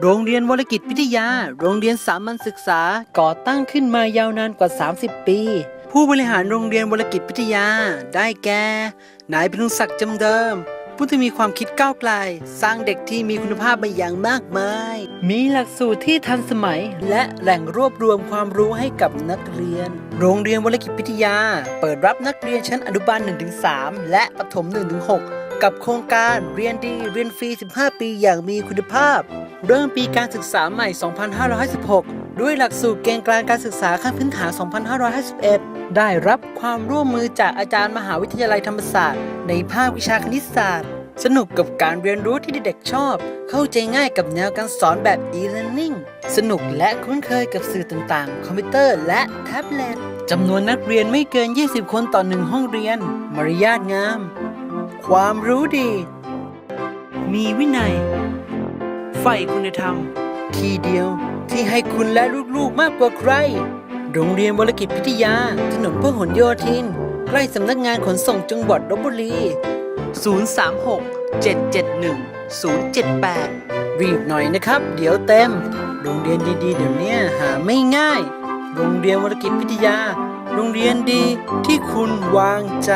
โรงเรียนวรกิจวิทยา โรงเรียนสามัญศึกษา ก่อตั้งขึ้นมายาวนานกว่า 30 ปี ผู้บริหารโรงเรียนวรกิจวิทยา ได้แก่ นายพนุศักดิ์จำเดิม ผู้ที่มีความคิดก้าวไกล สร้างเด็กที่มีคุณภาพมาอย่างมากมาย มีหลักสูตรที่ทันสมัย และแหล่งรวบรวมความรู้ให้กับนักเรียน โรงเรียนวรกิจวิทยา เปิดรับนักเรียนชั้นอนุบาล 1-3 และประถม 1-6 กับโครงการเรียนดีเรียนฟรี 15 ปีอย่างมีคุณภาพ เริ่มปีการศึกษาใหม่ 2556 ด้วยหลักสูตรเกณฑ์กลางการศึกษาขั้นพื้นฐาน 2551 ได้รับความร่วมมือจากอาจารย์มหาวิทยาลัยธรรมศาสตร์ ในภาควิชาคณิตศาสตร์ สนุกกับการเรียนรู้ที่เด็กๆชอบ เข้าใจง่ายกับแนวการสอนแบบ e-learning สนุกและคุ้นเคยกับสื่อต่างๆ คอมพิวเตอร์และแท็บเล็ตจำนวนนักเรียนไม่เกิน 20 คนต่อหนึ่งห้องเรียน มารยาทงาม ความรู้ดี มีวินัย ใฝ่คุณธรรม ที่เดียวที่ให้คุณและลูกๆมากกว่าใคร โรงเรียนวรกิจวิทยา ถนนพหลโยธิน ใกล้สำนักงานขนส่งจังหวัดลบบุรี 036 771 078 รีบหน่อยนะครับ เดี๋ยวเต็ม โรงเรียนดีๆ เดี๋ยวนี้หาไม่ง่าย โรงเรียนวรกิจวิทยา โรงเรียนดีที่คุณวางใจ